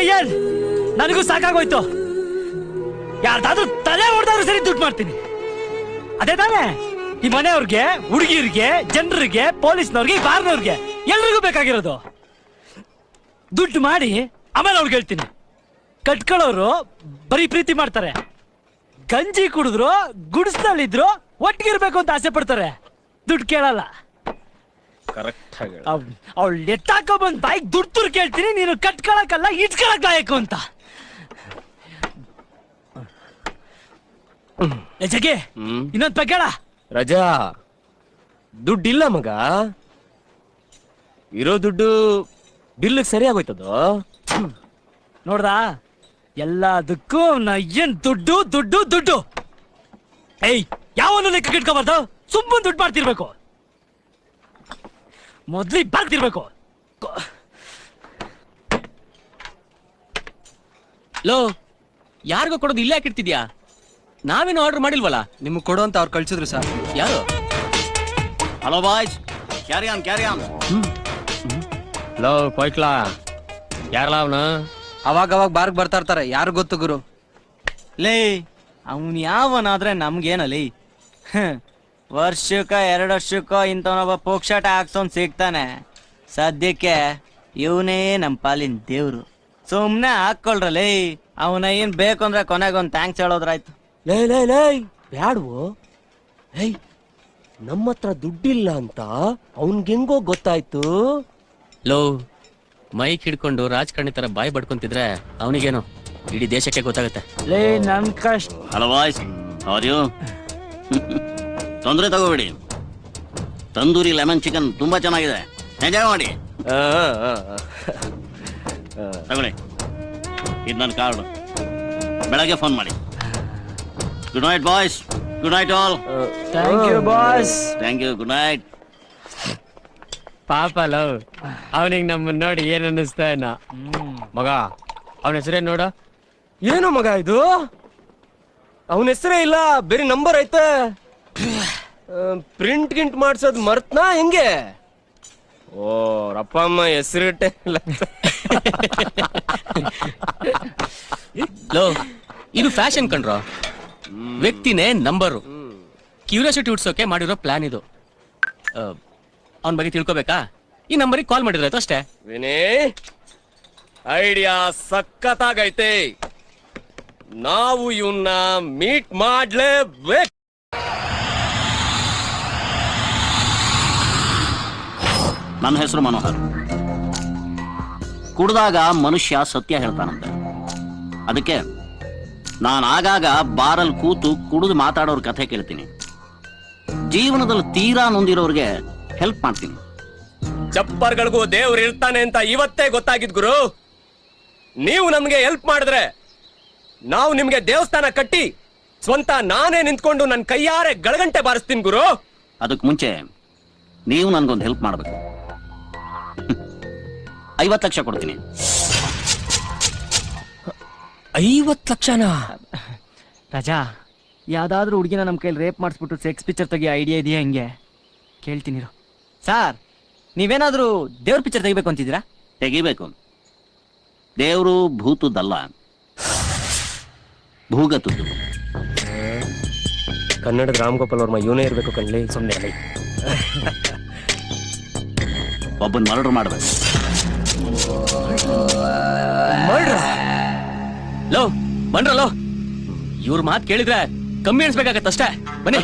ಏನ್? ನನಗೂ ಸಾಕಾಗೋಯ್ತು. ಯಾರ್ದಾದ್ರೂ ತಲೆ ಹೊಡೆದಾದ್ರೂ ಸರಿ ದುಡ್ಡು ಮಾಡ್ತೀನಿ. ಅದೇ ತಾನೇ? ಈ ಮನೆಯವ್ರಿಗೆ, ಹುಡುಗಿರಿಗೆ, ಜನರಿಗೆ, ಪೊಲೀಸ್ನವ್ರಿಗೆ ಬಾರ್ನವ್ರಿಗೆ ಎಲ್ರಿಗೂ ಬೇಕಾಗಿರೋದು. ದುಡ್ಡು ಮಾಡಿ ಆಮೇಲೆ ಅವ್ರಿಗೆ ಹೇಳ್ತೀನಿ. ಕಟ್ಕೊಳ್ಳೋರು ಬರೀ ಪ್ರೀತಿ ಮಾಡ್ತಾರೆ. ಗಂಜಿ ಕುಡಿದ್ರು ಒಟ್ಟಿಗೆ ಒಟ್ಟಿಗಿರ್ಬೇಕು ಅಂತ ಆಸೆ ಪಡ್ತಾರೆ. ದುಡ್ಡು ಕೇಳಲ್ಲ. ಕರೆಕ್ಟ್ ಆಗಿ ಅವಳು ಎತ್ತಾಕೋ ಬಂದ್ ಬಾಯಿಗೆ ದುಡ್ಡು ತುರ್ ಕೇಳ್ತೀನಿ ನೀನು ಕಟ್ಕೊಳಕಲ್ಲ ಇಟ್ಕೊಳಕ್ ಲಾಯಕು ಅಂತ. ಏ ಜಗ್ಗಿ ಹ್ಮ್? ಇನ್ನೊಂದ್ ಪಗ್ಗಳ ರಜಾ ದುಡ್ಡಿಲ್ಲ ಮಗ. ಇರೋ ದುಡ್ಡು ಬಿಲ್ ಸರಿ ಆಗೋಯ್ತದೋ? ನೋಡ್ದಾ? ಎಲ್ಲದಕ್ಕೂ ನಾ ಏನ್ ದುಡ್ಡು ದುಡ್ಡು ದುಡ್ಡು. ಏಯ್ ಯಾವ ಲೆಕ್ಕ ಇಟ್ಕೋಬಾರ್ದು ಸುಮ್ಮನೆ ದುಡ್ಡು ಮಾಡ್ತಿರ್ಬೇಕು. ಮೊದ್ಲಿ ಬರ್ತಿರ್ಬೇಕು ಲೋ ಯಾರಿಗೋ ಕೊಡೋದು ಇಲ್ಲೇ ಹಾಕಿಡ್ತಿದ್ಯಾ ನಾವೇನು ಆರ್ಡರ್ ಮಾಡಿಲ್ವಲ್ಲ? ನಿಮ್ಗೆ ಕೊಡೋ ಅಂತ ಅವ್ರು ಕಳ್ಸಿದ್ರು ಸರ್. ಯಾರು? ಹಲೋ ಬಾಯ್ಸ್ ಕ್ಯಾರಿಯಾಮ್ ಕ್ಯಾರಿಯಾಮ್ ಕ್ಯಾರಿ ಆನ್ ಲೋ ಕೊಯ್ಕ್ಲಾ. ಯಾರಲ್ಲ ಅವನು? ಅವಾಗ ಅವಾಗ ಬಾರ್ಗ್ ಬರ್ತಾ ಇರ್ತಾರೆ. ಯಾರು ಗೊತ್ತು ಗುರು? ಲೇ ಅವನು ಯಾವನಾದ್ರೆ ನಮ್ಗೇನಲಿ ವರ್ಷಕ್ಕ ಎರಡು ವರ್ಷಕ್ಕ ಇಂಥವನೊಬ್ಬ ಪೋಕ್ಷಾಟ ಹಾಕ್ಸೋನ್ ಸಿಗ್ತಾನೆ. ಸದ್ಯಕ್ಕೆ ಇವನೇ ನಮ್ ಪಾಲಿನ ದೇವ್ರು. ಸುಮ್ನೆ ಹಾಕೊಳ್ರಲೇ ಅವನ ಏನ್ ಬೇಕು ಅಂದ್ರೆ ಕೊನೆಗೊಂದ್ ಥ್ಯಾಂಕ್ಸ್ ಹೇಳೋದ್ರಾಯ್ತು. ಲೇ ಲೇ ಲೇ ಬ್ಯಾಡ್ವು? ಏಯ್ ನಮ್ಮ ಹತ್ರ ದುಡ್ಡಿಲ್ಲ ಅಂತ ಅವನ್ಗೆಂಗೋ ಗೊತ್ತಾಯ್ತು? ಲೋ ಮೈಕ್ ಹಿಡ್ಕೊಂಡು ರಾಜಕಾರಣಿ ತರ ಬಾಯಿ ಬಡ್ಕೊಂತಿದ್ರೆ ಅವನಿಗೇನು ಇಡೀ ದೇಶಕ್ಕೆ ಗೊತ್ತಾಗುತ್ತೆ. ಲೇ ನನ್ ಕಷ್ಟ ಹಲೋ ಬಾಯ್ಸ್ ಯು ತೊಂದರೆ ತಗೋಬೇಡಿ. ತಂದೂರಿ ಲೆಮನ್ ಚಿಕನ್ ತುಂಬಾ ಚೆನ್ನಾಗಿದೆ. ಎಂಜಾಯ್ ಮಾಡಿ. ಆ, ಆ, ಆ. ತಗೊಳ್ಳಿ. ಇದು ನನ್ನ ಕಾರ್ಡ್. ಬೆಳಗ್ಗೆ ಫೋನ್ ಮಾಡಿ. Good night boys good night all thank you boys thank you good night ಪಾಪ ಲವ್. ಅವನಿಗೆ ನಮ್ಮನ್ನ ನೋಡಿ ಏನ್ ಅನ್ನಿಸ್ತಾ ಇನ್ನ. ಮಗ ಅವನ ಹೆಸರೇ ನೋಡ? ಏನು ಮಗ ಇದು? ಅವನ ಹೆಸರೇ ಇಲ್ಲ ಬೇರೆ ನಂಬರ್ ಐತೆ. ಪ್ರಿಂಟ್ ಗಿಂಟ್ ಮಾಡ್ಸೋದ್ ಮರ್ತನಾ ಹೆಂಗೆ? ಓ ರಪ್ಪ ಅಮ್ಮ ಹೆಸರಿಟ್ಟೆ ಲೋ ಇದು ಫ್ಯಾಷನ್ ಕಣ್ರೋ? ವ್ಯಕ್ತಿನೇ ನಂಬರು. ಕ್ಯೂರಿಯಾಸಿಟಿ ಹುಡ್ಸೋಕೆ ಮಾಡಿರೋ ಪ್ಲಾನ್ ಇದು. ಅವನ ಬಗ್ಗೆ ತಿಳ್ಕೊಬೇಕಾ? ಈ ನಂಬರಿಗೆ ಕಾಲ್ ಮಾಡಿದ್ರೆ ಅಷ್ಟೇ. ವಿನೇ ಐಡಿಯಾ ಸಖತ್ತಾಗೈತೆ. ನಾವು ಇವನ್ನ ಮೀಟ್ ಮಾಡ್ಲೇಬೇಕು. ನನ್ನ ಹೆಸರು ಮನೋಹರ್. ಕುಡ್ದಾಗ ಮನುಷ್ಯ ಸತ್ಯ ಹೇಳ್ತಾನಂತೆ. ಅದಕ್ಕೆ ನಾನು ಆಗಾಗ ಬಾರಲ್ಲಿ ಕೂತು ಕುಡಿದು ಮಾತಾಡೋರ್ ಕಥೆ ಕೇಳ್ತೀನಿ. ಜೀವನದಲ್ಲಿ ತೀರಾ ನೊಂದಿರೋರಿಗೆ ಹೆಲ್ಪ್ ಮಾಡ್ತೀನಿ. ಚಪ್ಪರ್ಗಳಿಗೂ ದೇವ್ರು ಇರ್ತಾನೆ ಅಂತ ಇವತ್ತೇ ಗೊತ್ತಾಗಿದ್ ಗುರು. ನೀವು ನಮ್ಗೆ ಹೆಲ್ಪ್ ಮಾಡಿದ್ರೆ ನಾವು ನಿಮ್ಗೆ ದೇವಸ್ಥಾನ ಕಟ್ಟಿ ಸ್ವಂತ ನಾನೇ ನಿಂತ್ಕೊಂಡು ನನ್ನ ಕೈಯಾರೆ ಗಳಗಂಟೆ ಬಾರಿಸ್ತೀನಿ ಗುರು. ಅದಕ್ಕೆ ಮುಂಚೆ ನೀವು ನನ್ಗೊಂದು ಹೆಲ್ಪ್ ಮಾಡಬೇಕು. ಐವತ್ತು ಲಕ್ಷ ಕೊಡ್ತೀನಿ. ಐವತ್ ಲಕ್ಷನಾ? ರಜಾ ಯಾವ್ದಾದ್ರೂ ಹುಡುಗಿನ ನಮ್ಮ ಕೈಲಿ ರೇಪ್ ಮಾಡಿಸ್ಬಿಟ್ಟು ಸೆಕ್ಸ್ ಪಿಕ್ಚರ್ ತೆಗಿಯೋ ಐಡಿಯಾ ಇದೆಯಾ ಹೆಂಗೆ? ಕೇಳ್ತೀನಿ ಸರ್ ನೀವೇನಾದ್ರೂ ದೇವ್ರ ಪಿಕ್ಚರ್ ತೆಗಿಬೇಕು ಅಂತಿದ್ದೀರಾ? ತೆಗಿಬೇಕು. ದೇವರು ಭೂತದಲ್ಲ. ಭೂಗತದ್ದು. ಕನ್ನಡದ ರಾಮ್ ಗೋಪಾಲ್ ವರ್ಮ ಇವನೇ ಇರಬೇಕು ಕಣ್ಲಿ ಸುಮ್ಮನೆ ಒಬ್ಬನ್ ಮರ್ಡರ್ ಮಾಡಬೇಕು. ಲೋ ಬಂಡ್ರಲ್ಲೋ ಇವ್ರ ಮಾತು ಕೇಳಿದ್ರೆ ಕಮ್ಮಿ ಅನ್ಸ್ಬೇಕಾಗತ್ತಷ್ಟೇ. ಬನ್ನಿ.